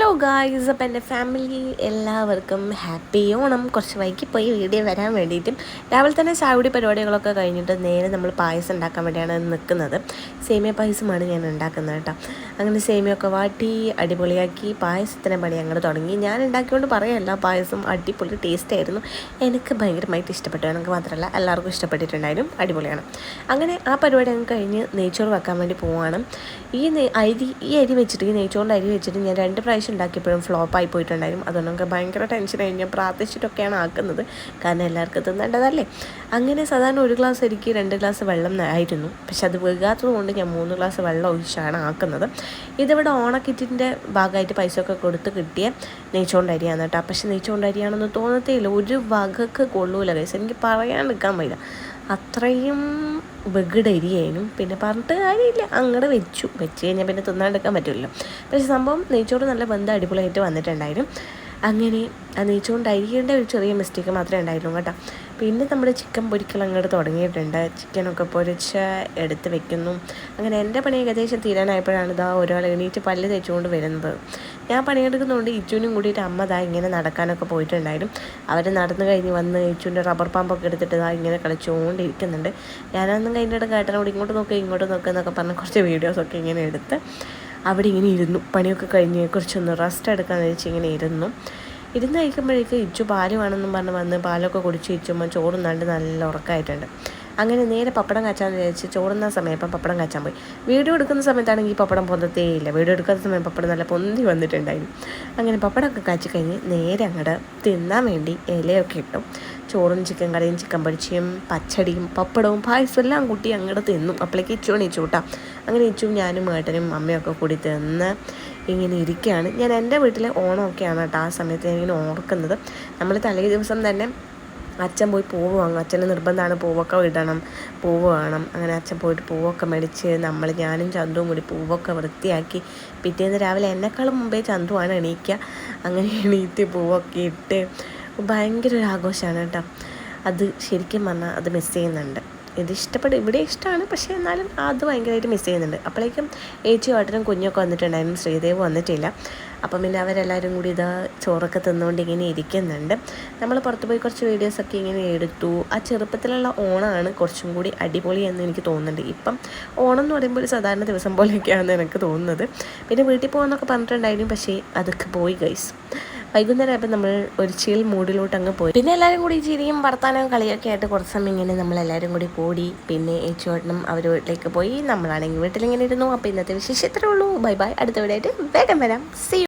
Hello guys അപ്പം എന്റെ family എല്ലാവർക്കും ഹാപ്പി ഓണം. കുറച്ച് വൈകി പോയി വീഡിയോ വരാൻ വേണ്ടിയിട്ടും. രാവിലെ തന്നെ ചാവടി പരിപാടികളൊക്കെ കഴിഞ്ഞിട്ട് നേരെ നമ്മൾ പായസം ഉണ്ടാക്കാൻ വേണ്ടിയാണ് നിൽക്കുന്നത്. സേമിയ പായസമാണ് ഞാൻ ഉണ്ടാക്കുന്നത് കേട്ടോ. അങ്ങനെ സേമിയൊക്കെ വാട്ടി അടിപൊളിയാക്കി പായസത്തിനെ പണി അങ്ങോട്ട് തുടങ്ങി. ഞാൻ ഉണ്ടാക്കിക്കൊണ്ട് പറയല്ല പായസം അടിപൊളി ടേസ്റ്റ് ആയിരുന്നു. എനിക്ക് ഭയങ്കരമായിട്ട് ഇഷ്ടപ്പെട്ടു. എനിക്ക് മാത്രമല്ല എല്ലാവർക്കും ഇഷ്ടപ്പെട്ടിട്ടുണ്ടായിരുന്നു. അടിപൊളിയാണ്. അങ്ങനെ ആ പരിപാടി അങ്ങ് കഴിഞ്ഞ് നെയ്ച്ചോറ് വെക്കാൻ വേണ്ടി പോവാണ്. ഈ അരി ഈ അരി വെച്ചിട്ട് ഈ നെയ്ച്ചോറിന്റെ അരി വെച്ചിട്ട് ഞാൻ രണ്ട് പ്രാവശ്യം ഉണ്ടാക്കിയപ്പോഴും ഫ്ലോപ്പായി പോയിട്ടുണ്ടായിരുന്നു. അതുകൊണ്ട് നമുക്ക് ഭയങ്കര ടെൻഷൻ ടെൻഷനായി ഞാൻ പ്രാർത്ഥിച്ചിട്ടൊക്കെയാണ് ആക്കുന്നത്. കാരണം എല്ലാവർക്കും തിന്നേണ്ടതല്ലേ? അങ്ങനെ സാധാരണ ഒരു ഗ്ലാസ് അരിക്ക് രണ്ട് ഗ്ലാസ് വെള്ളം ആയിരുന്നു. പക്ഷെ അത് വീകാത്തത് കൊണ്ട് ഞാൻ മൂന്ന് ഗ്ലാസ് വെള്ളം ഒഴിച്ചാണ് ആക്കുന്നത്. ഇതിവിടെ ഓണക്കിറ്റിന്റെ ഭാഗമായിട്ട് പൈസ ഒക്കെ കൊടുത്ത് കിട്ടിയ നെയ്ച്ചോണ്ട് അരിയാണ് കേട്ടോ. പക്ഷെ നെയ്ച്ചോണ്ട് അരിയാണെന്ന് തോന്നത്തേ ഇല്ല. ഒരു വകക്ക് കൊള്ളൂല കൈസ് എനിക്ക് പറയാൻ നിൽക്കാൻ വയ്യ. അത്രയും വെകിടരിയായിരുന്നു പിന്നെ പറഞ്ഞിട്ട് കാര്യമില്ല. അങ്ങോട്ട് വെച്ചു. വെച്ച് കഴിഞ്ഞാൽ പിന്നെ തിന്നാണ്ടെടുക്കാൻ പറ്റില്ലല്ലോ. പക്ഷെ സംഭവം നെയ്ച്ചോറ് നല്ല ബന്ധം അടിപൊളിയായിട്ട് വന്നിട്ടുണ്ടായിരുന്നു. അങ്ങനെ ആ നെയ്ച്ചുകൊണ്ടായിരിക്കേണ്ട ഒരു ചെറിയ മിസ്റ്റേക്ക് മാത്രമേ ഉണ്ടായിരുന്നു കേട്ടോ. പിന്നെ നമ്മുടെ ചിക്കൻ പൊരിക്കൽ അങ്ങോട്ട് തുടങ്ങിയിട്ടുണ്ട്. ചിക്കനൊക്കെ പൊരിച്ച് എടുത്ത് വെക്കുന്നു. അങ്ങനെ എന്റെ പണി ഏകദേശം തീരാനായപ്പോഴാണ് ഇതാ ഒരാൾ എണീറ്റ് പല്ല് തേച്ചുകൊണ്ട് വരുന്നത്. ഞാൻ പണിയെടുക്കുന്നതുകൊണ്ട് ഇച്ചുവിനും കൂടിയിട്ട് അമ്മ ദാ ഇങ്ങനെ നടക്കാനൊക്കെ പോയിട്ടുണ്ടായിരുന്നു. അവർ നടന്നു കഴിഞ്ഞ് വന്ന് ഇച്ചുവിന്റെ റബ്ബർ പാമ്പൊക്കെ എടുത്തിട്ട് ദാ ഇങ്ങനെ കളിച്ചുകൊണ്ടിരിക്കുന്നുണ്ട്. ഞാനൊന്നും കഴിഞ്ഞിട്ട് കേട്ടനോട് ഇങ്ങോട്ട് നോക്കുക ഇങ്ങോട്ട് നോക്കുക എന്നൊക്കെ പറഞ്ഞ് കുറച്ച് വീഡിയോസൊക്കെ ഇങ്ങനെ എടുത്ത് അവിടെ ഇങ്ങനെ ഇരുന്നു. പണിയൊക്കെ കഴിഞ്ഞ് കുറച്ചൊന്ന് റെസ്റ്റ് എടുക്കാമെന്ന് വെച്ച് ഇങ്ങനെ ഇരുന്നു. ഇരുന്ന് കഴിക്കുമ്പോഴേക്ക് ഇച്ചു പാൽ വേണമെന്നും പറഞ്ഞ് വന്ന് പാലൊക്കെ കുടിച്ച് ഇച്ചുമ്പോൾ ചോറും നല്ല നല്ല ഉറക്കമായിട്ടുണ്ട് അങ്ങനെ നേരെ പപ്പടം കാച്ചാന്ന് വിചാരിച്ച് ചോറുന്ന സമയം ഇപ്പം പപ്പടം കാച്ചാൻ പോയി. വീഡിയോ എടുക്കുന്ന സമയത്താണെങ്കിൽ പപ്പടം പൊന്തത്തേ ഇല്ല. വീഡിയോ എടുക്കാത്ത സമയം പപ്പടം നല്ല പൊന്തി വന്നിട്ടുണ്ടായിരുന്നു. അങ്ങനെ പപ്പടമൊക്കെ കാച്ചി കഴിഞ്ഞ് നേരെ അങ്ങോട്ട് തിന്നാൻ വേണ്ടി ഇലയൊക്കെ ഇട്ടു. ചോറും ചിക്കൻ കറിയും ചിക്കൻ പൊരിച്ചയും പച്ചടിയും പപ്പടവും പായസം എല്ലാം കൂട്ടി അങ്ങോട്ട് തിന്നും. അപ്പോഴേക്ക് ഇച്ചു എണീച്ചു കൂട്ടാം അങ്ങനെ ഇച്ചും ഞാനും ഏട്ടനും അമ്മയൊക്കെ കൂടി തിന്ന് ഇങ്ങനെ ഇരിക്കുകയാണ്. ഞാൻ എന്റെ വീട്ടിലെ ഓണമൊക്കെയാണ് കേട്ടോ ആ സമയത്ത് ഞാൻ ഇങ്ങനെ ഓർക്കുന്നത്. നമ്മൾ തലേ ദിവസം തന്നെ അച്ഛൻ പോയി പൂവ് വാങ്ങും. അച്ഛന്റെ നിർബന്ധമാണ് പൂവൊക്കെ ഇടണം പൂവ് വേണം. അങ്ങനെ അച്ഛൻ പോയിട്ട് പൂവൊക്കെ മേടിച്ച് നമ്മൾ ഞാനും ചന്തുവും കൂടി പൂവൊക്കെ വൃത്തിയാക്കി പിറ്റേന്ന് രാവിലെ എന്നെക്കാളും മുമ്പേ ചന്തുവാണ് എണീക്കുക. അങ്ങനെ എണീറ്റ് പൂവൊക്കെ ഇട്ട് ഭയങ്കര ഒരു ആഘോഷമാണ് കേട്ടോ. അത് ശരിക്കും പറഞ്ഞാൽ അത് മിസ് ചെയ്യുന്നുണ്ട്. ഇത് ഇഷ്ടപ്പെടും ഇവിടെ ഇഷ്ടമാണ് പക്ഷേ എന്നാലും അത് ഭയങ്കരമായിട്ട് മിസ് ചെയ്യുന്നുണ്ട്. അപ്പോഴേക്കും ഏച്ചി ഓട്ടനും കുഞ്ഞൊക്കെ വന്നിട്ടുണ്ടായിരുന്നു. ശ്രീദേവ് വന്നിട്ടില്ല. അപ്പം പിന്നെ അവരെല്ലാവരും കൂടി ഇതാ ചോറൊക്കെ തിന്നുകൊണ്ട് ഇങ്ങനെ ഇരിക്കുന്നുണ്ട്. നമ്മൾ പുറത്ത് പോയി കുറച്ച് വീഡിയോസൊക്കെ ഇങ്ങനെ എടുത്തു. ആ ചെറുപ്പത്തിലുള്ള ഓണമാണ് കുറച്ചും കൂടി അടിപൊളി എന്ന് എനിക്ക് തോന്നുന്നുണ്ട്. ഇപ്പം ഓണം എന്ന് പറയുമ്പോൾ ഒരു സാധാരണ ദിവസം പോലെയൊക്കെയാണെന്ന് എനിക്ക് തോന്നുന്നത്. പിന്നെ വീട്ടിൽ പോകാമെന്നൊക്കെ പറഞ്ഞിട്ടുണ്ടായിരുന്നു. പക്ഷേ അതൊക്കെ പോയി ഗൈസ് വൈകുന്നേരം ആയപ്പോൾ നമ്മൾ ഒരു ചിൽ മൂഡിലോട്ട് അങ്ങ് പോയി. പിന്നെ എല്ലാവരും കൂടി ചിരിയും വർത്താനവും കളിയൊക്കെ ആയിട്ട് കുറച്ച് സമയം ഇങ്ങനെ നമ്മളെല്ലാവരും കൂടി കൂടി പിന്നെ ഏച്ചുവേട്ടനും അവർ വീട്ടിലേക്ക് പോയി. നമ്മളാണെങ്കിൽ വീട്ടിലിങ്ങനെ ഇരുന്നു. അപ്പോൾ ഇന്നത്തെ വിശേഷം ഇത്രേ ഉള്ളൂ. ബൈ ബൈ അടുത്ത വീടായിട്ട് വേഗം വരാം. സി